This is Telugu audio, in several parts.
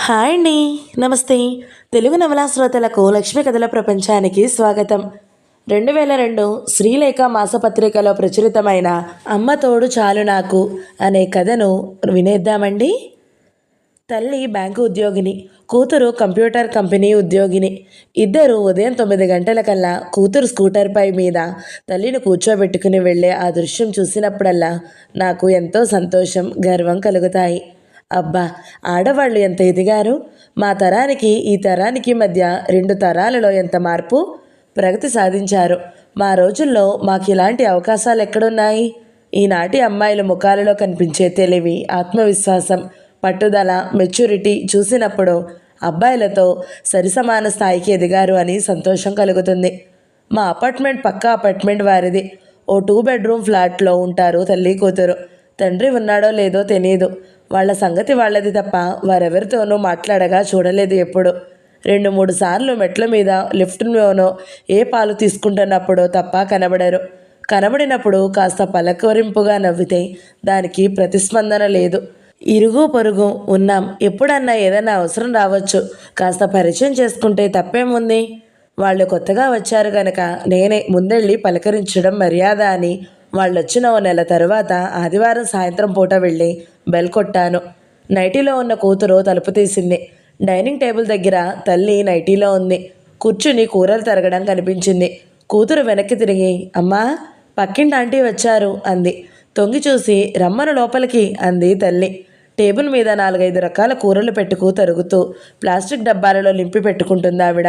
హాయ్ అండి. నమస్తే. తెలుగు నవలా శ్రోతలకు లక్ష్మీ కథల ప్రపంచానికి స్వాగతం. రెండు వేల రెండు శ్రీలేఖ మాసపత్రికలో ప్రచురితమైన అమ్మ తోడు చాలు నాకు అనే కథను వినేద్దామండి. తల్లి బ్యాంకు ఉద్యోగిని కూతురు కంప్యూటర్ కంపెనీ ఉద్యోగిని ఇద్దరు ఉదయం తొమ్మిది గంటలకల్లా కూతురు స్కూటర్పై మీద తల్లిని కూర్చోబెట్టుకుని వెళ్ళే ఆ దృశ్యం చూసినప్పుడల్లా నాకు ఎంతో సంతోషం గర్వం కలుగుతాయి. అబ్బా ఆడవాళ్ళు ఎంత ఎదిగారు? మా తరానికి ఈ తరానికి మధ్య రెండు తరాలలో ఎంత మార్పు? ప్రగతి సాధించారు. మా రోజుల్లో మాకు ఇలాంటి అవకాశాలు ఎక్కడున్నాయి? ఈనాటి అమ్మాయిల ముఖాలలో కనిపించే తెలివి ఆత్మవిశ్వాసం పట్టుదల మెచ్యూరిటీ చూసినప్పుడు అబ్బాయిలతో సరిసమాన స్థాయికి ఎదిగారు అని సంతోషం కలుగుతుంది. మా అపార్ట్మెంట్ పక్క అపార్ట్మెంట్ వారిది. ఓ టూ బెడ్రూమ్ ఫ్లాట్లో ఉంటారు తల్లి కూతురు. తండ్రి ఉన్నాడో లేదో తెలియదు వాళ్ళ సంగతి వాళ్ళది తప్ప వారెవరితోనూ మాట్లాడగా చూడలేదు ఎప్పుడు. రెండు మూడు సార్లు మెట్ల మీద లిఫ్ట్లోనో ఏ పాలు తీసుకుంటున్నప్పుడో తప్ప కనబడరు. కనబడినప్పుడు కాస్త పలకరింపుగా నవ్వితే దానికి ప్రతిస్పందన లేదు. ఇరుగు పొరుగు ఉన్నాం. ఎప్పుడన్నా ఏదైనా అవసరం రావచ్చు. కాస్త పరిచయం చేసుకుంటే తప్పేముంది? వాళ్ళు కొత్తగా వచ్చారు కనుక నేనే ముందెళ్ళి పలకరించడం మర్యాద అని వాళ్ళు వచ్చిన ఓ నెల తర్వాత ఆదివారం సాయంత్రం పూట వెళ్ళి బెల్ కొట్టాను. నైటీలో ఉన్న కూతురు తలుపు తీసింది. డైనింగ్ టేబుల్ దగ్గర తల్లి నైటీలో ఉంది. కూర్చుని కూరలు తరగడం కనిపించింది. కూతురు వెనక్కి తిరిగి అమ్మా పక్కింటి ఆంటీ వచ్చారు అంది. తొంగి చూసి రమ్మను లోపలికి అంది తల్లి. టేబుల్ మీద నాలుగైదు రకాల కూరలు పెట్టుకు తరుగుతూ ప్లాస్టిక్ డబ్బాలలో నింపి పెట్టుకుంటుంది ఆవిడ.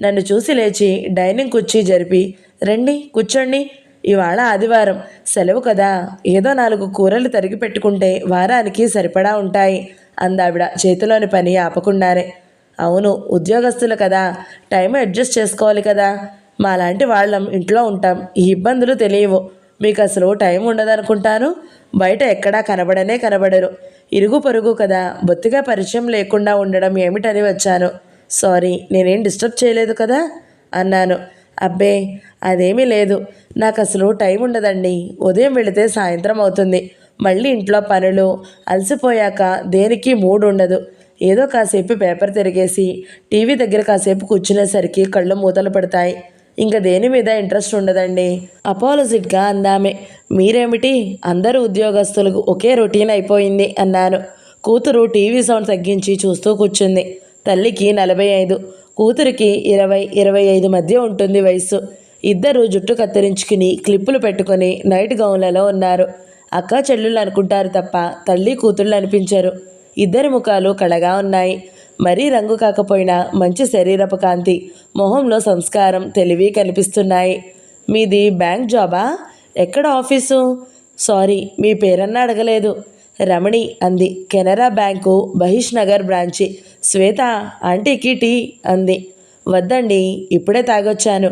నన్ను చూసి లేచి డైనింగ్ కుర్చీ జరిపి రండి కూర్చోండి ఇవాళ ఆదివారం. సెలవు కదా. ఏదో నాలుగు కూరలు తరిగి పెట్టుకుంటే వారానికి సరిపడా ఉంటాయి అందావిడ చేతిలోని పని ఆపకుండానే. అవును ఉద్యోగస్తులు కదా. టైం అడ్జస్ట్ చేసుకోవాలి కదా. మాలాంటి వాళ్ళం ఇంట్లో ఉంటాం. ఈ ఇబ్బందులు తెలియవు. మీకు అసలు టైం ఉండదనుకుంటాను? బయట ఎక్కడా కనబడనే కనబడరు. ఇరుగు పొరుగు కదా. బొత్తిగా పరిచయం లేకుండా ఉండడం ఏమిటని వచ్చాను. సారీ నేనేం డిస్టర్బ్ చేయలేదు కదా? అన్నాను. అబ్బే అదేమీ లేదు. నాకు అసలు టైం ఉండదండి. ఉదయం వెళితే సాయంత్రం అవుతుంది. మళ్ళీ ఇంట్లో పనులు అలసిపోయాక దేనికి మూడ్ ఉండదు ఏదో కాసేపు పేపర్ తిరిగేసి టీవీ దగ్గర కాసేపు కూర్చునేసరికి కళ్ళు మూతలు పడతాయి. ఇంకా దేని మీద ఇంట్రెస్ట్ ఉండదండి. అపాలజిట్గా అందామే. మీరేమిటి? అందరూ ఉద్యోగస్తులకు ఒకే రొటీన్ అయిపోయింది అన్నాను. కూతురు టీవీ సౌండ్ తగ్గించి చూస్తూ కూర్చుంది. తల్లికి నలభై ఐదు కూతురికి ఇరవై ఇరవై ఐదు మధ్య ఉంటుంది వయసు ఇద్దరు జుట్టు కత్తిరించుకుని క్లిప్పులు పెట్టుకొని నైట్ గౌన్లలో ఉన్నారు. అక్క చెల్లెళ్ళు అనుకుంటారు తప్ప తల్లి కూతుళ్ళు అనిపించరు. ఇద్దరి ముఖాలు కళగా ఉన్నాయి. మరీ రంగు కాకపోయినా మంచి శరీరపు కాంతి మొహంలో సంస్కారం తెలివి కనిపిస్తున్నాయి. మీది బ్యాంక్ జాబా? ఎక్కడ ఆఫీసు? సారీ మీ పేరన్నా అడగలేదు. రమణి అంది. కెనరా బ్యాంకు బహిష్ నగర్ బ్రాంచి. శ్వేత ఆంటీకి టీ అంది. వద్దండి ఇప్పుడే తాగొచ్చాను.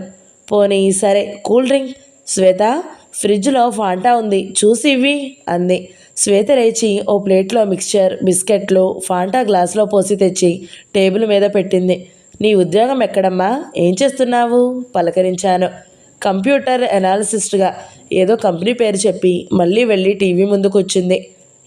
పోనీ సరే కూల్ డ్రింక్? శ్వేత ఫ్రిడ్జ్లో ఫాంటా ఉంది చూసి ఇవ్వి అంది. శ్వేత లేచి ఓ ప్లేట్లో మిక్చర్ బిస్కెట్లు ఫాంటా గ్లాస్లో పోసి తెచ్చి టేబుల్ మీద పెట్టింది. నీ ఉద్యోగం ఎక్కడమ్మా? ఏం చేస్తున్నావు? పలకరించాను. కంప్యూటర్ అనాలిసిస్ట్గా ఏదో కంపెనీ పేరు చెప్పి మళ్ళీ వెళ్ళి టీవీ ముందుకొచ్చింది.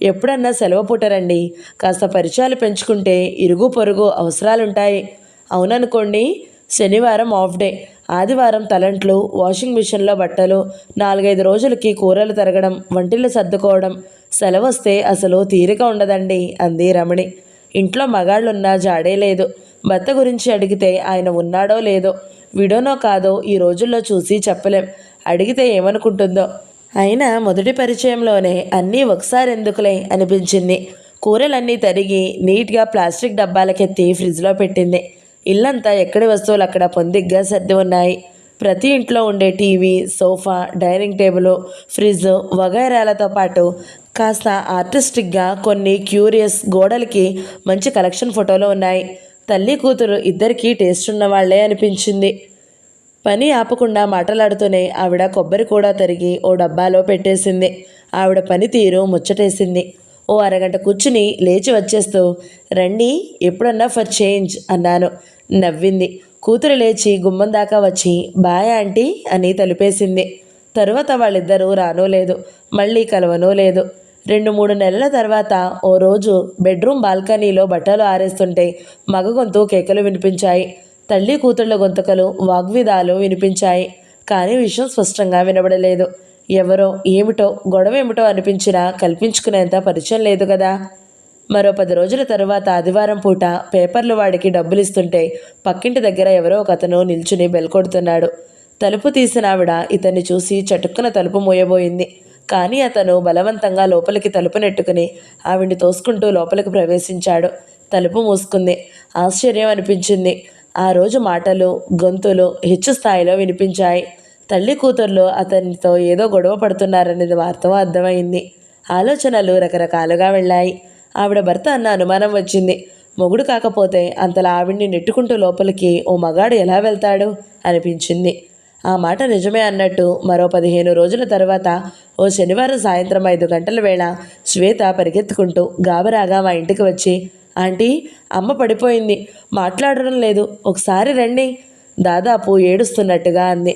ఎప్పుడన్నా సెలవు పుట్టరండి కాస్త పరిచయాలు పెంచుకుంటే ఇరుగు పొరుగు అవసరాలుంటాయి. అవుననుకోండి శనివారం ఆఫ్ డే ఆదివారం తలంట్లు వాషింగ్ మిషన్లో బట్టలు నాలుగైదు రోజులకి కూరలు తరగడం వంటిల్లు సర్దుకోవడం సెలవస్తే అసలు తీరిక ఉండదండి అంది రమణి. ఇంట్లో మగాళ్ళున్నా జాడే లేదు. భర్త గురించి అడిగితే ఆయన ఉన్నాడో లేదో విడోనో కాదో ఈ రోజుల్లో చూసి చెప్పలేం. అడిగితే ఏమనుకుంటుందో? అయినా మొదటి పరిచయంలోనే అన్నీ ఒకసారి ఎందుకులే అనిపించింది. కూరలన్నీ తరిగి నీట్గా ప్లాస్టిక్ డబ్బాలకెత్తి ఫ్రిడ్జ్లో పెట్టింది. ఇల్లంతా ఎక్కడి వస్తువులు అక్కడ పొందిగ్గా సర్ది ఉన్నాయి ప్రతి ఇంట్లో ఉండే TV sofa dining table fridge వగైరాలతో పాటు కాస్త ఆర్టిస్టిక్గా కొన్ని క్యూరియస్ గోడలకి మంచి కలెక్షన్ ఫోటోలు ఉన్నాయి. తల్లి కూతురు ఇద్దరికీ టేస్ట్ ఉన్నవాళ్ళే అనిపించింది. పని ఆపకుండా మాటలాడుతూనే ఆవిడ కొబ్బరి కూడా తరిగి ఓ డబ్బాలో పెట్టేసింది. ఆవిడ పనితీరు ముచ్చటేసింది. ఓ అరగంట కూర్చుని లేచి వచ్చేస్తూ రండి ఎప్పుడన్నా ఫర్ చేంజ్ అన్నాను. నవ్వింది. కూతురు లేచి గుమ్మం దాకా వచ్చి బాయ్ ఆంటీ అని తలిపేసింది. తరువాత వాళ్ళిద్దరూ రానో లేదు మళ్ళీ కలవనో లేదు. రెండు మూడు నెలల తర్వాత ఓ రోజు బెడ్రూమ్ బాల్కనీలో బట్టలు ఆరేస్తుంటే మగ గొంతు కేకలు వినిపించాయి. తల్లి కూతుళ్ళ గొంతుకలు వాగ్విదాలు వినిపించాయి. కానీ విషయం స్పష్టంగా వినబడలేదు. ఎవరో ఏమిటో గొడవ ఏమిటో అనిపించినా కల్పించుకునేంత పరిచయం లేదు కదా? మరో పది రోజుల తరువాత ఆదివారం పూట పేపర్లు వాడికి డబ్బులిస్తుంటే పక్కింటి దగ్గర ఎవరో ఒకతను నిల్చుని బెల్కొడుతున్నాడు తలుపు తీసిన ఆవిడ ఇతన్ని చూసి చటుక్కున తలుపు మూయబోయింది. కానీ అతను బలవంతంగా లోపలికి తలుపు నెట్టుకుని ఆవిడ్ని తోసుకుంటూ లోపలికి ప్రవేశించాడు. తలుపు మూసుకుంది. ఆశ్చర్యం అనిపించింది. ఆ రోజు మాటలు గొంతులు హెచ్చు స్థాయిలో వినిపించాయి. తల్లి కూతుర్లు అతనితో ఏదో గొడవ పడుతున్నారనేది వార్త అర్థమైంది. ఆలోచనలు రకరకాలుగా వెళ్ళాయి. ఆవిడ భర్త అన్న అనుమానం వచ్చింది. మొగుడు కాకపోతే అంతలా ఆవిడ్ని నెట్టుకుంటూ లోపలికి ఓ మగాడు ఎలా వెళ్తాడు? అనిపించింది. ఆ మాట నిజమే అన్నట్టు మరో పదిహేను రోజుల తర్వాత ఓ శనివారం సాయంత్రం ఐదు గంటల వేళ శ్వేత పరిగెత్తుకుంటూ గాబరాగా మా ఇంటికి వచ్చి ఆంటీ అమ్మ పడిపోయింది. మాట్లాడడం లేదు. ఒకసారి రండి. దాదాపు ఏడుస్తున్నట్టుగా అంది.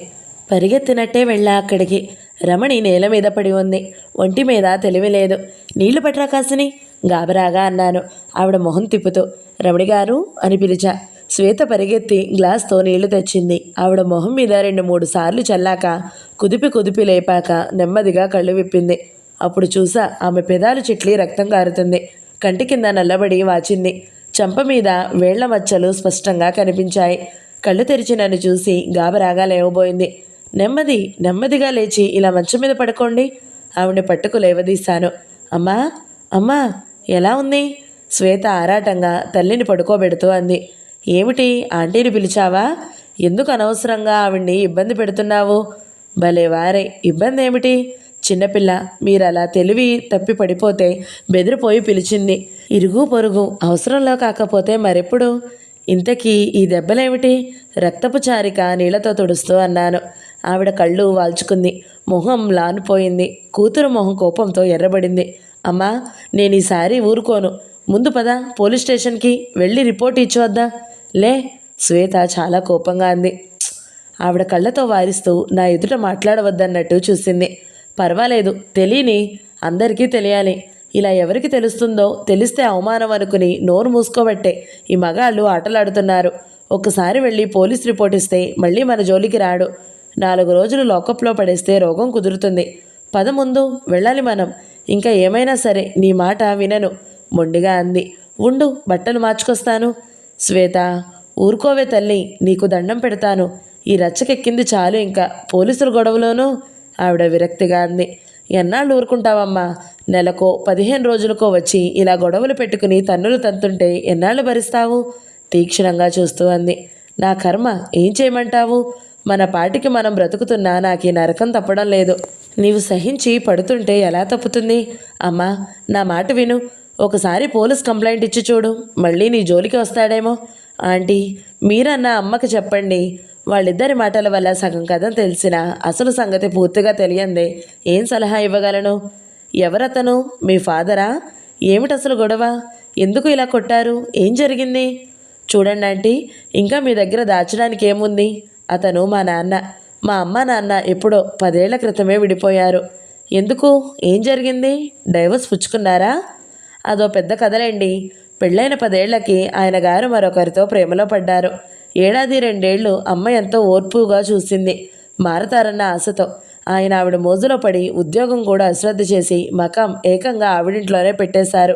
పరిగెత్తినట్టే వెళ్ళా అక్కడికి. రమణి నేల మీద పడి ఉంది. ఒంటి మీద తెలివి లేదు. నీళ్ళు పట్టరా కాసిని? గాబరాగా అన్నాను. ఆవిడ మొహం తిప్పుతూ రమణి గారు? అని పిలిచా. శ్వేత పరిగెత్తి గ్లాస్తో నీళ్ళు తెచ్చింది. ఆవిడ మొహం మీద రెండు మూడు సార్లు చల్లాక కుదిపి కుదిపి లేపాక నెమ్మదిగా కళ్ళు విప్పింది. అప్పుడు చూసా ఆమె పెదాలు చిట్లి రక్తం కారుతుంది కంటి కింద నల్లబడి వాచింది. చంప మీద వేళ్ళ మచ్చలు స్పష్టంగా కనిపించాయి. కళ్ళు తెరిచి నన్ను చూసి గాబరాగా లేవబోయింది. నెమ్మది నెమ్మదిగా లేచి ఇలా మంచం మీద పడుకోండి. ఆవిడని పట్టుకు లేవదీశాను. అమ్మా అమ్మా ఎలా ఉంది? శ్వేత ఆరాటంగా తల్లిని పడుకోబెడుతూ అంది. ఏమిటి ఆంటీని పిలిచావా? ఎందుకు అనవసరంగా ఆవిడ్ని ఇబ్బంది పెడుతున్నావు? భలే వారే ఇబ్బంది ఏమిటి చిన్నపిల్ల మీరు అలా తెలివి తప్పి పడిపోతే బెదిరిపోయి పిలిచింది. ఇరుగు పొరుగు అవసరంలో కాకపోతే మరెప్పుడు? ఇంతకీ ఈ దెబ్బలేమిటి? రక్తపు చారిక నీళ్ళతో తుడుస్తూ అన్నాను. ఆవిడ కళ్ళు వాల్చుకుంది. మొహం లానిపోయింది. కూతురు మొహం కోపంతో ఎర్రబడింది. అమ్మా నేను ఈసారి ఊరుకోను. ముందు పద పోలీస్ స్టేషన్కి వెళ్ళి రిపోర్ట్ ఇచ్చొద్దా లే శ్వేత చాలా కోపంగా అంది. ఆవిడ కళ్ళతో వారిస్తూ నా ఎదుట మాట్లాడవద్దన్నట్టు చూసింది. పర్వాలేదు తెలియని అందరికీ తెలియాలి. ఇలా ఎవరికి తెలుస్తుందో తెలిస్తే అవమానం అనుకుని నోరు మూసుకోబట్టే ఈ మగాళ్ళు ఆటలాడుతున్నారు. ఒక్కసారి వెళ్ళి పోలీస్ రిపోర్ట్ ఇస్తే మళ్ళీ మన జోలికి రాడు. నాలుగు రోజులు లోకప్లో పడేస్తే రోగం కుదురుతుంది. పద ముందు వెళ్ళాలి మనం. ఇంకా ఏమైనా సరే నీ మాట వినను మొండిగా అంది. ఉండు బట్టలు మార్చుకొస్తాను. శ్వేత ఊరుకోవే తల్లి నీకు దండం పెడతాను. ఈ రచ్చకెక్కింది చాలు ఇంకా. పోలీసుల గొడవలోనూ? ఆవిడ విరక్తిగా అంది. ఎన్నాళ్ళు ఊరుకుంటావమ్మా? నెలకో పదిహేను రోజులకో వచ్చి ఇలా గొడవలు పెట్టుకుని తన్నులు తంతుంటే ఎన్నాళ్ళు భరిస్తావు? తీక్షణంగా చూస్తూ అంది. నా కర్మ ఏం చేయమంటావు? మన పాటికి మనం బ్రతుకుతున్నా నాకు ఈ నరకం తప్పడం లేదు. నీవు సహించి పడుతుంటే ఎలా తప్పుతుంది? అమ్మా నా మాట విను. ఒకసారి పోలీస్ కంప్లైంట్ ఇచ్చి చూడు. మళ్ళీ నీ జోలికి వస్తాడేమో. ఆంటీ మీరన్న అమ్మకి చెప్పండి. వాళ్ళిద్దరి మాటల వల్ల సగం కథ తెలిసిన అసలు సంగతి పూర్తిగా తెలియందే. ఏం సలహా ఇవ్వగలను? ఎవరతను? మీ ఫాదరా? ఏమిటి అసలు గొడవ? ఎందుకు ఇలా కొట్టారు? ఏం జరిగింది? చూడండి ఆంటీ ఇంకా మీ దగ్గర దాచడానికి ఏముంది? అతను మా నాన్న. మా అమ్మ నాన్న ఎప్పుడో పదేళ్ళ క్రితమే విడిపోయారు. ఎందుకు? ఏం జరిగింది? డైవర్స్ పుచ్చుకున్నారా? అదో పెద్ద కథలేండి. పెళ్ళైన పదేళ్ళకి ఆయన గారు మరొకరితో ప్రేమలో పడ్డారు. ఏడాది రెండేళ్ళు అమ్మ ఎంతో ఓర్పుగా చూసింది. మారతారన్న ఆశతో. ఆయన ఆవిడ మోజులో పడి ఉద్యోగం కూడా అశ్రద్ధ చేసి మకం ఏకంగా ఆవిడింట్లోనే పెట్టేశారు.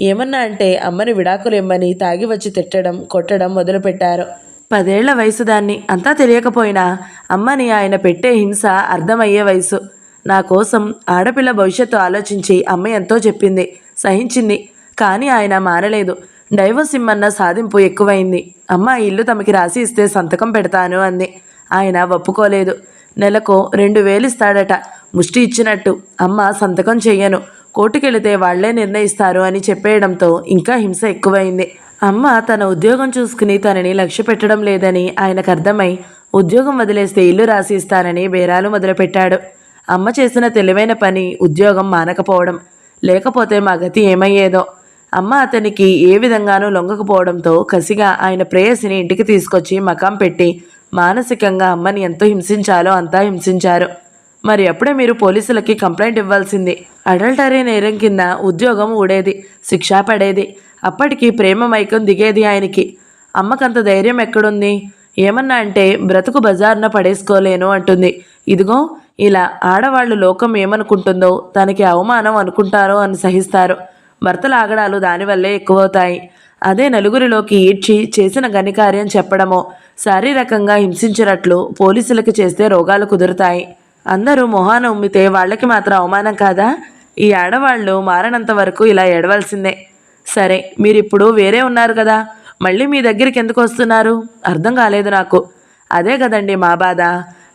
ఏమన్నా అంటే అమ్మని విడాకులు ఇమ్మని తాగి వచ్చి తిట్టడం కొట్టడం మొదలుపెట్టారు. పదేళ్ళ వయసు దాన్ని అంతా తెలియకపోయినా అమ్మని ఆయన పెట్టే హింస అర్థమయ్యే వయసు. నా కోసం ఆడపిల్ల భవిష్యత్తు ఆలోచించి అమ్మ ఎంతో చెప్పింది సహించింది. కానీ ఆయన మారలేదు డైవర్స్ ఇమ్మన్న సాధింపు ఎక్కువైంది. అమ్మ ఇల్లు తమకి రాసి ఇస్తే సంతకం పెడతాను అంది. ఆయన ఒప్పుకోలేదు. నెలకు రెండు వేలు ఇస్తాడట. ముష్టి ఇచ్చినట్టు. అమ్మ సంతకం చెయ్యను. కోర్టుకెళితే వాళ్ళే నిర్ణయిస్తారు అని చెప్పేయడంతో ఇంకా హింస ఎక్కువైంది. అమ్మ తన ఉద్యోగం చూసుకుని తనని లక్ష్య పెట్టడం లేదని ఆయనకు అర్థమై ఉద్యోగం వదిలేస్తే ఇల్లు రాసి ఇస్తానని బేరాలు మొదలుపెట్టాడు. అమ్మ చేసిన తెలివైన పని ఉద్యోగం మానకపోవడం లేకపోతే మా గతి ఏమయ్యేదో. అమ్మ అతనికి ఏ విధంగానూ లొంగకపోవడంతో కసిగా ఆయన ప్రేయసిని ఇంటికి తీసుకొచ్చి మకాం పెట్టి మానసికంగా అమ్మని ఎంత హింసించాలో అంతా హింసించారు. మరి అప్పుడే మీరు పోలీసులకి కంప్లైంట్ ఇవ్వాల్సింది. అడల్టరీ నేరం కింద ఉద్యోగం ఊడేది శిక్ష పడేది అప్పటికి ప్రేమ మైకం దిగేది ఆయనకి. అమ్మకంత ధైర్యం ఎక్కడుంది? ఏమన్నా అంటే బ్రతుకు బజార్న పడేసుకోలేను అంటుంది. ఇదిగో ఇలా ఆడవాళ్ళు లోకం ఏమనుకుంటుందో తనకి అవమానం అనుకుంటారో అని సహిస్తారు. భర్తల ఆగడాలు దానివల్లే ఎక్కువవుతాయి. అదే నలుగురిలోకి ఈడ్చి చేసిన ఘనికార్యం చెప్పడమో శారీరకంగా హింసించినట్లు పోలీసులకు చేస్తే రోగాలు కుదురుతాయి. అందరూ మొహాన ఉమ్మితే వాళ్ళకి మాత్రం అవమానం కాదా? ఈ ఆడవాళ్ళు మారనంత వరకు ఇలా ఏడవలసిందే. సరే మీరిప్పుడు వేరే ఉన్నారు కదా. మళ్ళీ మీ దగ్గరికి ఎందుకు వస్తున్నారు? అర్థం కాలేదు నాకు. అదే కదండి మా బాధ.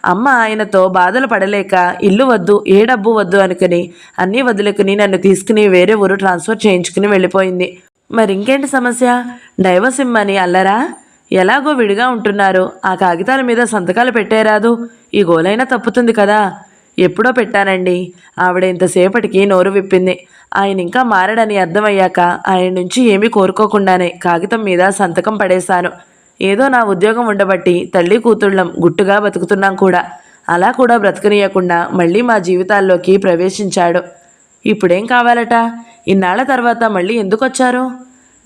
అమ్మ ఆయనతో బాధలు పడలేక ఇల్లు వద్దు ఏ డబ్బు వద్దు అనుకుని అన్నీ వదులుకుని నన్ను తీసుకుని వేరే ఊరు ట్రాన్స్ఫర్ చేయించుకుని వెళ్ళిపోయింది. మరి ఇంకేంటి సమస్య? డైవర్స్ ఇమ్మని అల్లరా? ఎలాగో విడిగా ఉంటున్నారు. ఆ కాగితాల మీద సంతకాలు పెట్టేరాదు ఈ గోలైనా తప్పుతుంది కదా. ఎప్పుడో పెట్టానండి. ఆవిడ ఇంతసేపటికి నోరు విప్పింది. ఆయన ఇంకా మారడని అర్థమయ్యాక ఆయన నుంచి ఏమీ కోరుకోకుండానే కాగితం మీద సంతకం పడేశాను. ఏదో నా ఉద్యోగం ఉండబట్టి తల్లి కూతుళ్ళం గుట్టుగా బతుకుతున్నాం కూడా. అలా కూడా బ్రతకనీయకుండా మళ్ళీ మా జీవితాల్లోకి ప్రవేశించాడు. ఇప్పుడేం కావాలట? ఇన్నాళ్ళ తర్వాత మళ్ళీ ఎందుకు వచ్చారు?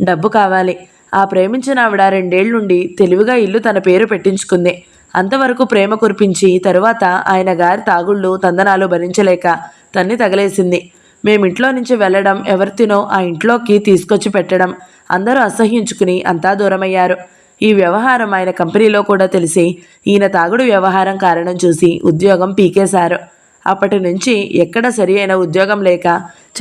డబ్బు కావాలి. ఆ ప్రేమించిన ఆవిడ రెండేళ్ళుండి తెలివిగా ఇల్లు తన పేరు పెట్టించుకుంది. అంతవరకు ప్రేమ కురిపించి తరువాత ఆయన గారి తాగుళ్ళు తందనాలు భరించలేక తన్ని తగలేసింది. మేమింట్లో నుంచి వెళ్ళడం ఎవరితినో ఆ ఇంట్లోకి తీసుకొచ్చి పెట్టడం అందరూ అసహ్యించుకుని అంతా దూరమయ్యారు. ఈ వ్యవహారం ఆయన కంపెనీలో కూడా తెలిసి ఈయన తాగుడు వ్యవహారం కారణం చూసి ఉద్యోగం పీకేశారు. అప్పటి నుంచి ఎక్కడ సరి అయిన ఉద్యోగం లేక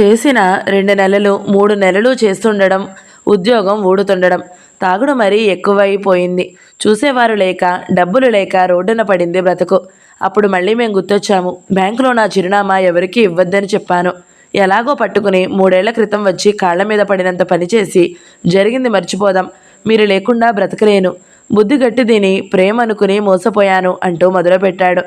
చేసిన రెండు నెలలు మూడు నెలలు చేస్తుండడం ఉద్యోగం ఊడుతుండడం తాగుడు మరీ ఎక్కువైపోయింది. చూసేవారు లేక డబ్బులు లేక రోడ్డున పడింది బ్రతుకు. అప్పుడు మళ్ళీ మేము గుర్తొచ్చాము. బ్యాంకులో నా చిరునామా ఎవరికీ ఇవ్వద్దని చెప్పాను. ఎలాగో పట్టుకుని మూడేళ్ళ క్రితం వచ్చి కాళ్ళ మీద పడినంత పనిచేసి జరిగింది మర్చిపోదాం. మీరు లేకుండా బ్రతకలేను. బుద్ధి గట్టి దీని ప్రేమ అనుకుని మోసపోయాను అంటూ మొదలుపెట్టాడు.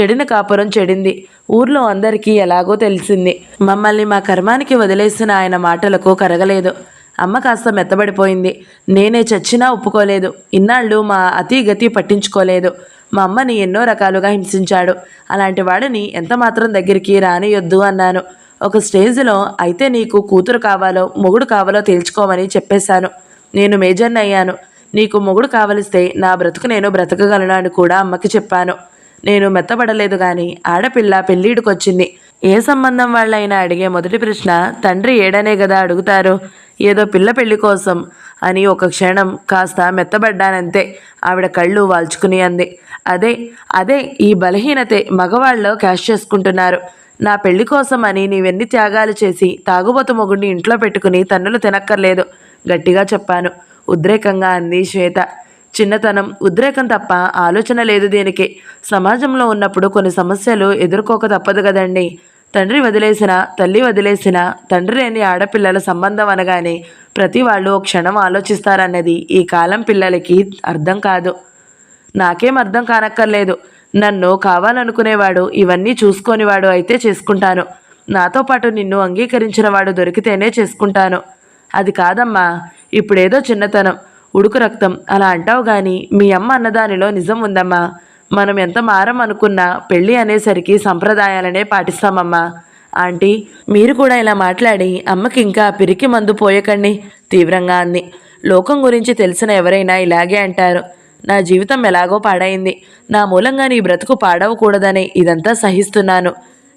చెడిన కాపురం చెడింది. ఊర్లో అందరికీ ఎలాగో తెలిసింది. మమ్మల్ని మా కర్మానికి వదిలేసిన ఆయన మాటలకు కరగలేదు. అమ్మ కాస్త మెత్తబడిపోయింది. నేనే చచ్చినా ఒప్పుకోలేదు. ఇన్నాళ్ళు మా అతి గతి పట్టించుకోలేదు. మా అమ్మని ఎన్నో రకాలుగా హింసించాడు. అలాంటి వాడిని ఎంత మాత్రం దగ్గరికి రానియొద్దు అన్నాను. ఒక స్టేజ్లో అయితే నీకు కూతురు కావాలో మొగుడు కావాలో తేల్చుకోమని చెప్పేశాను. నేను మేజర్ని అయ్యాను. నీకు మొగుడు కావలిస్తే నా బ్రతుకు నేను బ్రతకగలను అని కూడా అమ్మకి చెప్పాను. నేను మెత్తబడలేదు కానీ ఆడపిల్ల పెళ్ళీడుకొచ్చింది. ఏ సంబంధం వాళ్ళైనా అడిగే మొదటి ప్రశ్న తండ్రి ఏడనే కదా అడుగుతారు? ఏదో పిల్ల పెళ్ళి కోసం అని ఒక క్షణం కాస్త మెత్తబడ్డానంతే. ఆవిడ కళ్ళు వాల్చుకుని అంది. అదే అదే ఈ బలహీనతే మగవాళ్ళు క్యాష్ చేసుకుంటున్నారు. నా పెళ్ళి కోసం అని నీవెన్ని త్యాగాలు చేసి తాగుబోతు మొగుడిని ఇంట్లో పెట్టుకుని తన్నులు తినక్కర్లేదు గట్టిగా చెప్పాను. ఉద్రేకంగా అంది శ్వేత. చిన్నతనం ఉద్రేకం తప్ప ఆలోచన లేదు దీనికి. సమాజంలో ఉన్నప్పుడు కొన్ని సమస్యలు ఎదుర్కోక తప్పదు కదండి. తండ్రి వదిలేసిన తల్లి వదిలేసిన తండ్రి లేని ఆడపిల్లల సంబంధం అనగానే ప్రతి వాళ్ళు ఓ క్షణం ఆలోచిస్తారన్నది ఈ కాలం పిల్లలకి అర్థం కాదు. నాకేం అర్థం కానక్కర్లేదు. నన్ను కావాలనుకునేవాడు ఇవన్నీ చూసుకోనివాడు అయితే చేసుకుంటాను. నాతో పాటు నిన్ను అంగీకరించిన వాడు దొరికితేనే చేసుకుంటాను. అది కాదమ్మా ఇప్పుడేదో చిన్నతనం. ఉడుకు రక్తం. అలా అంటావు గాని మీ అమ్మ అన్నదానిలో నిజం ఉందమ్మా. మనం ఎంత మారం అనుకున్నా పెళ్ళి అనేసరికి సంప్రదాయాలనే పాటిస్తామమ్మా. ఆంటీ మీరు కూడా ఇలా మాట్లాడి అమ్మకి ఇంకా పిరికి మందు పోయకండి తీవ్రంగా అంది. లోకం గురించి తెలిసిన ఎవరైనా ఇలాగే అంటారు. నా జీవితం ఎలాగో పాడైంది. నా మూలంగా నీ బ్రతుకు పాడవకూడదని ఇదంతా సహిస్తున్నాను.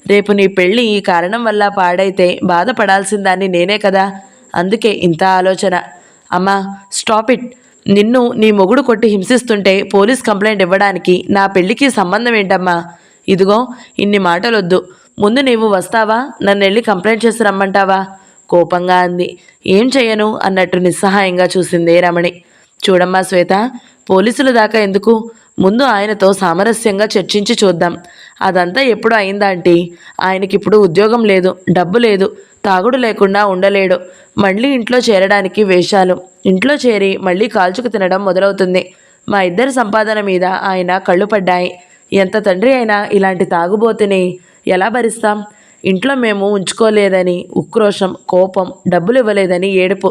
రేపు నీ పెళ్ళి ఈ కారణం వల్ల పాడైతే బాధపడాల్సిందాన్ని నేనే కదా. అందుకే ఇంత ఆలోచన. అమ్మా స్టాప్ ఇట్ నిన్ను నీ మొగుడు కొట్టి హింసిస్తుంటే పోలీస్ కంప్లైంట్ ఇవ్వడానికి నా పెళ్ళికి సంబంధం ఏంటమ్మా? ఇదిగో ఇన్ని మాటలొద్దు. ముందు నీవు వస్తావా? నన్ను వెళ్ళి కంప్లైంట్ చేసి రమ్మంటావా? కోపంగా అంది. ఏం చెయ్యను అన్నట్టు నిస్సహాయంగా చూసింది రమణి. చూడమ్మా శ్వేత పోలీసుల దాకా ఎందుకు? ముందు ఆయనతో సామరస్యంగా చర్చించి చూద్దాం. అదంతా ఎప్పుడు అయిందా అంటే ఆయనకిప్పుడు ఉద్యోగం లేదు డబ్బు లేదు. తాగుడు లేకుండా ఉండలేడు. మళ్ళీ ఇంట్లో చేరడానికి వేషాలు. ఇంట్లో చేరి మళ్ళీ కాల్చుకు తినడం మొదలవుతుంది. మా ఇద్దరి సంపాదన మీద ఆయన కళ్ళు పడ్డాయి. ఎంత తండ్రి అయినా ఇలాంటి తాగుబోతుని ఎలా భరిస్తాం? ఇంట్లో మేము ఉంచుకోలేదని ఉక్రోషం కోపం డబ్బులు ఇవ్వలేదని ఏడుపు.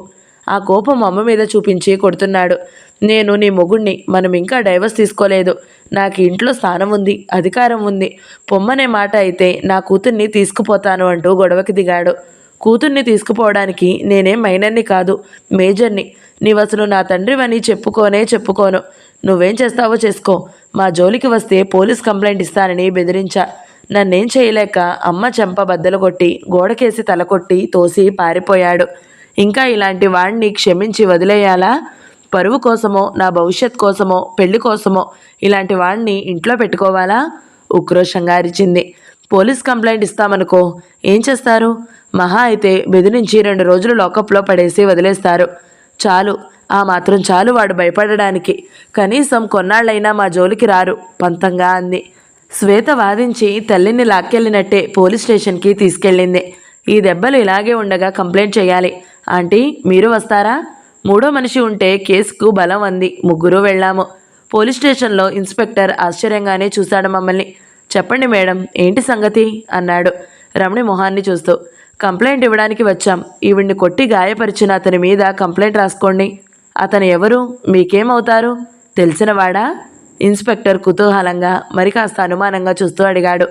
ఆ కోపం అమ్మ మీద చూపించి కొడుతున్నాడు. నేను నీ మొగుణ్ణి మనం ఇంకా డైవర్స్ తీసుకోలేదు. నాకు ఇంట్లో స్థానం ఉంది అధికారం ఉంది. పొమ్మనే మాట అయితే నా కూతుర్ని తీసుకుపోతాను అంటూ గొడవకి దిగాడు. కూతుర్ని తీసుకుపోవడానికి నేనేం మైనర్ని కాదు మేజర్ని. నీవసలు అసలు నా తండ్రివని చెప్పుకోనే చెప్పుకోను. నువ్వేం చేస్తావో చేసుకో. మా జోలికి వస్తే పోలీస్ కంప్లైంట్ ఇస్తానని బెదిరించా. నన్నేం చేయలేక అమ్మ చెంప బద్దలు కొట్టి గోడకేసి తల కొట్టి తోసి పారిపోయాడు. ఇంకా ఇలాంటి వాడిని క్షమించి వదిలేయాలా? పరువు కోసమో నా భవిష్యత్ కోసమో పెళ్ళి కోసమో ఇలాంటి వాడిని ఇంట్లో పెట్టుకోవాలా? ఉక్రోషంగా అరిచింది. పోలీస్ కంప్లైంట్ ఇస్తామనుకో ఏం చేస్తారు? మహా అయితే బెదిరించి రెండు రోజులు లోకప్లో పడేసి వదిలేస్తారు. చాలు ఆ మాత్రం చాలు వాడు భయపడడానికి. కనీసం కొన్నాళ్ళైనా మా జోలికి రారు పంతంగా అంది. శ్వేత వాదించి తల్లిని లాక్కెళ్ళినట్టే పోలీస్ స్టేషన్కి తీసుకెళ్ళింది. ఈ దెబ్బలు ఇలాగే ఉండగా కంప్లైంట్ చేయాలి. ఆంటీ మీరు వస్తారా? మూడో మనిషి ఉంటే కేసుకు బలం అంది. ముగ్గురు వెళ్ళాము. పోలీస్ స్టేషన్లో ఇన్స్పెక్టర్ ఆశ్చర్యంగానే చూశాడు మమ్మల్ని. చెప్పండి మేడం ఏంటి సంగతి? అన్నాడు రమణి మొహాన్ని చూస్తూ. కంప్లైంట్ ఇవ్వడానికి వచ్చాం. ఈవిడ్ని కొట్టి గాయపరిచిన అతని మీద కంప్లైంట్ రాసుకోండి. అతను ఎవరు? మీకేమవుతారు? తెలిసినవాడా? ఇన్స్పెక్టర్ కుతూహలంగా మరి కాస్త అనుమానంగా చూస్తూ అడిగాడు.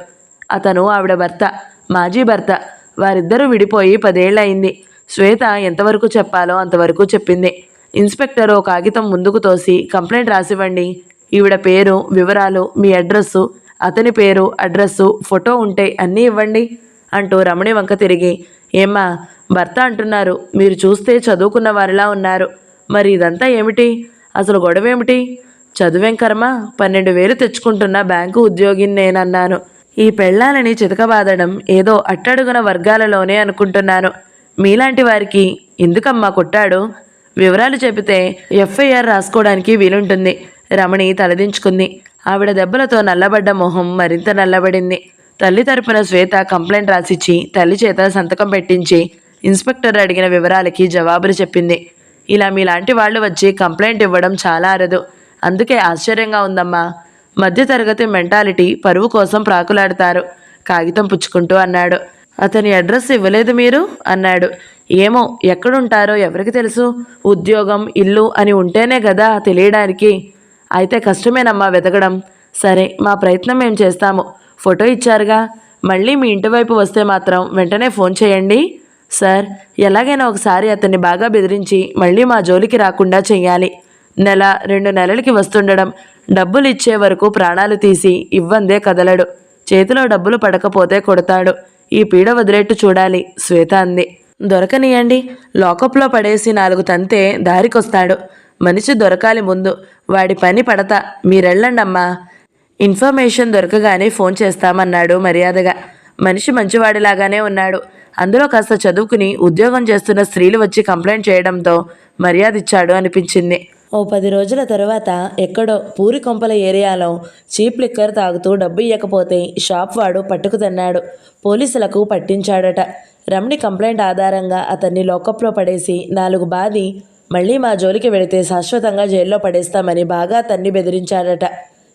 అతను ఆవిడ భర్త మాజీ భర్త. వారిద్దరూ విడిపోయి పదేళ్ళయింది. శ్వేత ఎంతవరకు చెప్పాలో అంతవరకు చెప్పింది. ఇన్స్పెక్టర్ ఓ కాగితం ముందుకు తోసి కంప్లైంట్ రాసివ్వండి. ఈవిడ పేరు వివరాలు మీ అడ్రస్సు అతని పేరు అడ్రస్సు ఫోటో ఉంటే అన్నీ ఇవ్వండి. అంటూ రమణి వంక తిరిగి ఏమ్మా భర్త అంటున్నారు మీరు చూస్తే చదువుకున్న వారిలా ఉన్నారు. మరి ఇదంతా ఏమిటి? అసలు గొడవ ఏమిటి చదువేం కర్మ? పన్నెండు వేలు తెచ్చుకుంటున్న బ్యాంకు ఉద్యోగిని నేనన్నాను ఈ పెళ్ళాలని చితకబాదడం ఏదో అట్టడుగున వర్గాలలోనే అనుకుంటున్నాను. మీలాంటి వారికి ఎందుకమ్మా కొట్టాడు? వివరాలు చెబితే ఎఫ్ఐఆర్ రాసుకోవడానికి వీలుంటుంది. రమణి తలదించుకుంది. ఆవిడ దెబ్బలతో నల్లబడ్డ మొహం మరింత నల్లబడింది. తల్లి తరపున శ్వేత కంప్లైంట్ రాసిచ్చి తల్లి చేత సంతకం పెట్టించి ఇన్స్పెక్టర్ అడిగిన వివరాలకి జవాబులు చెప్పింది. ఇలా మీలాంటి వాళ్ళు వచ్చి కంప్లైంట్ ఇవ్వడం చాలా అరదు. అందుకే ఆశ్చర్యంగా ఉందమ్మా. మధ్యతరగతి మెంటాలిటీ పరువు కోసం ప్రాకులాడతారు. కాగితం పుచ్చుకుంటూ అన్నాడు. అతని అడ్రస్ ఇవ్వలేదు మీరు? అన్నాడు. ఏమో ఎక్కడుంటారో ఎవరికి తెలుసు? ఉద్యోగం ఇల్లు అని ఉంటేనే కదా తెలియడానికి. అయితే కష్టమేనమ్మా వెతకడం. సరే మా ప్రయత్నం మేము చేస్తాము. ఫోటో ఇచ్చారుగా. మళ్ళీ మీ ఇంటి వైపు వస్తే మాత్రం వెంటనే ఫోన్ చేయండి. సార్ ఎలాగైనా ఒకసారి అతన్ని బాగా బెదిరించి మళ్ళీ మా జోలికి రాకుండా చేయాలి. నెల రెండు నెలలకి వస్తుండడం డబ్బులు ఇచ్చే వరకు ప్రాణాలు తీసి ఇవ్వందే కదలడు. చేతిలో డబ్బులు పడకపోతే కొడతాడు. ఈ పీడ వదిలేట్టు చూడాలి శ్వేత అంది. దొరకనియండి. లాకప్లో పడేసి నాలుగు తంతే దారికొస్తాడు. మనిషి దొరకాలి ముందు. వాడి పని పడతా. మీరెళ్ళండమ్మా. ఇన్ఫర్మేషన్ దొరకగానే ఫోన్ చేస్తామన్నాడు మర్యాదగా. మనిషి మంచివాడిలాగానే ఉన్నాడు. అందులో కాస్త చదువుకుని ఉద్యోగం చేస్తున్న స్త్రీలు వచ్చి కంప్లైంట్ చేయడంతో మర్యాద ఇచ్చాడు అనిపించింది. ఓ పది రోజుల తర్వాత ఎక్కడో పూరి కొంపల ఏరియాలో చీప్ లిక్కర్ తాగుతూ డబ్బు ఇవ్వకపోతే షాప్ వాడు పట్టుకుతన్నాడు పోలీసులకు పట్టించాడట. రమణి కంప్లైంట్ ఆధారంగా అతన్ని లోకప్లో పడేసి నాలుగు బాది మళ్ళీ మా జోలికి వెళితే శాశ్వతంగా జైల్లో పడేస్తామని బాగా తన్ని బెదిరించాడట.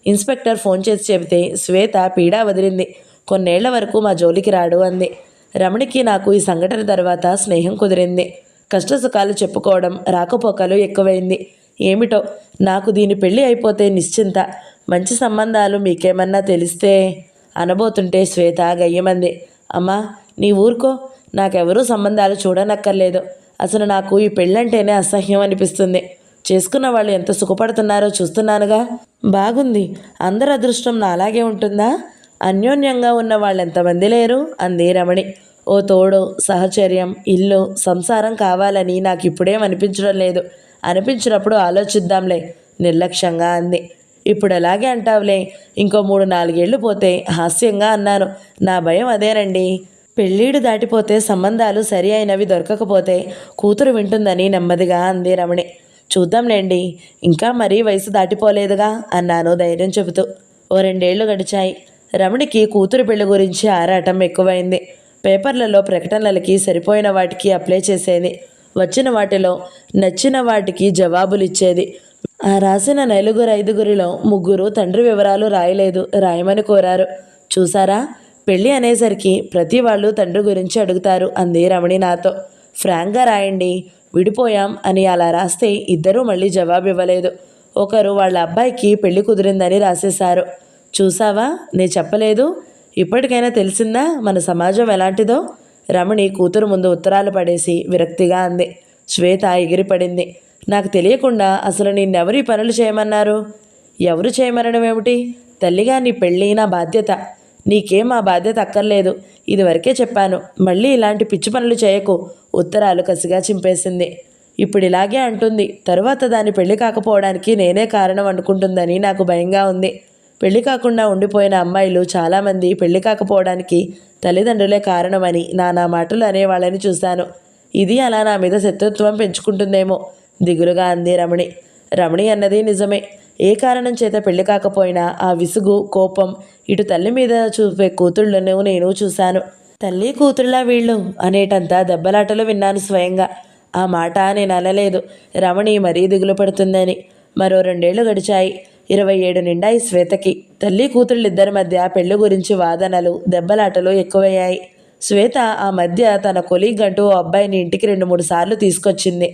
ఇన్స్పెక్టర్ ఫోన్ చేసి చెబితే శ్వేత పీడా వదిలింది. కొన్నేళ్ళ వరకు మా జోలికి రాడు అంది. రమణికి నాకు ఈ సంఘటన తర్వాత స్నేహం కుదిరింది. కష్టసుఖాలు చెప్పుకోవడం రాకపోకలు ఎక్కువైంది. ఏమిటో? నాకు దీని పెళ్ళి అయిపోతే నిశ్చింత. మంచి సంబంధాలు మీకేమన్నా తెలిస్తే అనబోతుంటే శ్వేత గయ్యమంది. అమ్మా నీ ఊరుకో. నాకెవరూ సంబంధాలు చూడనక్కర్లేదు. అసలు నాకు ఈ పెళ్ళంటేనే అసహ్యం అనిపిస్తుంది. చేసుకున్న వాళ్ళు ఎంత సుఖపడుతున్నారో చూస్తున్నానుగా. బాగుంది. అందరి అదృష్టం నా అలాగే ఉంటుందా? అన్యోన్యంగా ఉన్న వాళ్ళు ఎంతమంది లేరు? అంది రమణి. ఓ తోడు సహచర్యం ఇల్లు సంసారం కావాలని నాకు ఇప్పుడేం అనిపించడం లేదు. అనిపించినప్పుడు ఆలోచిద్దాంలే నిర్లక్ష్యంగా అంది. ఇప్పుడు ఎలాగే అంటావులే? ఇంకో మూడు నాలుగేళ్ళు పోతే హాస్యంగా అన్నాను. నా భయం అదేనండి. పెళ్ళీడు దాటిపోతే సంబంధాలు సరి అయినవి దొరకకపోతే కూతురు వింటుందని నెమ్మదిగా అంది రమణి. చూద్దాంలేండి. ఇంకా మరీ వయసు దాటిపోలేదుగా అన్నాను ధైర్యం చెబుతూ. ఓ రెండేళ్ళు గడిచాయి. రమణికి కూతురు పెళ్ళి గురించి ఆరాటం ఎక్కువైంది. పేపర్లలో ప్రకటనలకి సరిపోయిన వాటికి అప్లై చేసేది. వచ్చిన వాటిలో నచ్చిన వాటికి జవాబులు ఇచ్చేది ఆ రాసిన నలుగురు ఐదుగురిలో ముగ్గురు తండ్రి వివరాలు రాయలేదు రాయమని కోరారు. చూసారా? పెళ్ళి అనేసరికి ప్రతి వాళ్ళు తండ్రి గురించి అడుగుతారు అంది రమణి నాతో. ఫ్రాంక్గా రాయండి. విడిపోయాం అని అలా రాస్తే ఇద్దరూ మళ్ళీ జవాబు ఇవ్వలేదు ఒకరు వాళ్ళ అబ్బాయికి పెళ్ళి కుదిరిందని రాసేశారు. చూసావా? నే చెప్పలేదు. ఇప్పటికైనా తెలిసిందా? మన సమాజం ఎలాంటిదో? రమణి కూతురు ముందు ఉత్తరాలు పడేసి విరక్తిగా అంది. శ్వేత ఎగిరిపడింది. నాకు తెలియకుండా అసలు నిన్నెవరు ఈ పనులు చేయమన్నారు? ఎవరు చేయమనడం ఏమిటి? తల్లిగా నీ పెళ్ళి నా బాధ్యత. నీకేం ఆ బాధ్యత అక్కర్లేదు. ఇదివరకే చెప్పాను మళ్ళీ ఇలాంటి పిచ్చి పనులు చేయకు. ఉత్తరాలు కసిగా చింపేసింది. ఇప్పుడు ఇలాగే అంటుంది. తరువాత దాని పెళ్ళి కాకపోవడానికి నేనే కారణం అనుకుంటుందని నాకు భయంగా ఉంది. పెళ్ళి కాకుండా ఉండిపోయిన అమ్మాయిలు చాలామంది పెళ్ళి కాకపోవడానికి తల్లిదండ్రులే కారణమని నానా మాటలు అనేవాళ్ళని చూశాను. ఇది అలా నా మీద శత్రుత్వం పెంచుకుంటుందేమో దిగులుగా అంది రమణి. రమణి అన్నది నిజమే. ఏ కారణం చేత పెళ్ళి కాకపోయినా ఆ విసుగు కోపం ఇటు తల్లి మీద చూపే కూతుళ్ళను నేను చూశాను. తల్లి కూతుళ్ళ వీళ్ళు అనేటంత దెబ్బలాటలు విన్నాను స్వయంగా. ఆ మాట నేను అనలేదు. రమణి మరీ దిగులు పడుతుందని. మరో రెండేళ్ళు గడిచాయి. ఇరవై ఏడు నిండాయి శ్వేతకి. తల్లి కూతుళ్ళిద్దరి మధ్య పెళ్ళి గురించి వాదనలు దెబ్బలాటలు ఎక్కువయ్యాయి. శ్వేత ఆ మధ్య తన కొలీగ్ అంటూ ఓ అబ్బాయిని ఇంటికి రెండు మూడు సార్లు తీసుకొచ్చింది.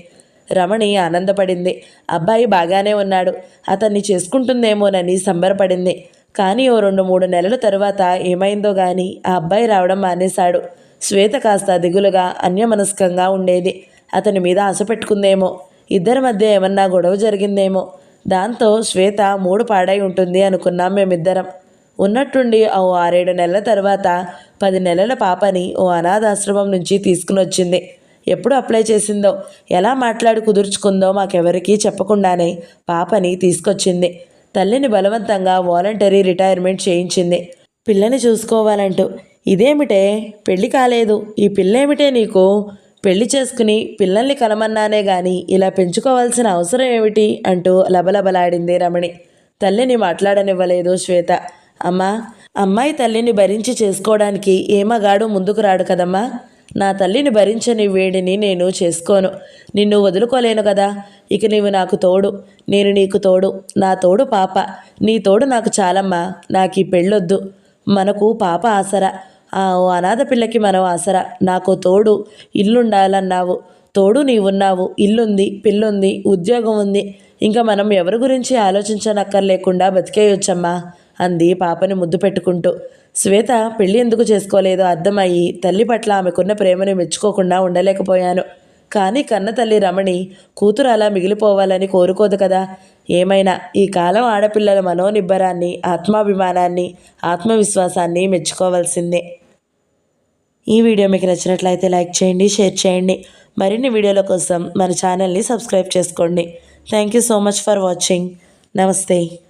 రమణి ఆనందపడింది. అబ్బాయి బాగానే ఉన్నాడు. అతన్ని చేసుకుంటుందేమోనని సంబరపడింది. కానీ ఓ రెండు మూడు నెలల తరువాత ఏమైందో గాని ఆ అబ్బాయి రావడం మానేశాడు. శ్వేత కాస్త దిగులుగా అన్యమనస్కంగా ఉండేది. అతని మీద ఆశ పెట్టుకుందేమో. ఇద్దరి మధ్య ఏమన్నా గొడవ జరిగిందేమో. దాంతో శ్వేత మూడు పాడై ఉంటుంది అనుకున్నాం మేమిద్దరం. ఉన్నట్టుండి ఓ ఆరేడు నెలల తర్వాత పది నెలల పాపని ఓ అనాథాశ్రమం నుంచి తీసుకుని వచ్చింది ఎప్పుడు అప్లై చేసిందో ఎలా మాట్లాడి కుదుర్చుకుందో మాకెవరికీ చెప్పకుండానే పాపని తీసుకొచ్చింది. తల్లిని బలవంతంగా వాలంటరీ రిటైర్మెంట్ చేయించింది. పిల్లని చూసుకోవాలంటూ ఇదేమిటే? పెళ్ళి కాలేదు. ఈ పిల్లేమిటే నీకు? పెళ్ళి చేసుకుని పిల్లల్ని కలమన్నానే గాని ఇలా పెంచుకోవాల్సిన అవసరం ఏమిటి? అంటూ లబలబలాడింది రమణి. తల్లిని మాట్లాడనివ్వలేదు శ్వేత. అమ్మా అమ్మాయి తల్లిని భరించి చేసుకోవడానికి ఏ మగాడు ముందుకు రాడు కదమ్మా? నా తల్లిని భరించని వేడిని నేను చేసుకోను. నిన్ను వదులుకోలేను కదా. ఇక నీవు నాకు తోడు. నేను నీకు తోడు. నా తోడు పాప. నీ తోడు నాకు చాలమ్మా. నాకు ఈ పెళ్ళొద్దు. మనకు పాప ఆసరా. ఆ ఓ అనాథ పిల్లకి మనం ఆసరా. నాకు తోడు. ఇల్లుండాలన్నావు. తోడు నీవున్నావు. ఇల్లుంది పిల్లుంది ఉద్యోగం ఉంది. ఇంకా మనం ఎవరి గురించి ఆలోచించనక్కర్లేకుండా బతికేయొచ్చమ్మా. అంది పాపని ముద్దు పెట్టుకుంటూ. శ్వేత పెళ్ళి ఎందుకు చేసుకోలేదో అర్థమయ్యి తల్లి పట్ల ఆమెకున్న ప్రేమను మెచ్చుకోకుండా ఉండలేకపోయాను. కానీ కన్న తల్లి రమణి కూతురు అలా మిగిలిపోవాలని కోరుకోదు కదా. ఏమైనా ఈ కాలం ఆడపిల్లల మనోనిబ్బరాన్ని ఆత్మాభిమానాన్ని ఆత్మవిశ్వాసాన్ని మెచ్చుకోవాల్సిందే. ఈ వీడియో మీకు నచ్చినట్లయితే లైక్ చేయండి షేర్ చేయండి. మరిన్ని వీడియోల కోసం మన ఛానల్ని సబ్స్క్రైబ్ చేసుకోండి. Thank you so much for watching. నమస్తే.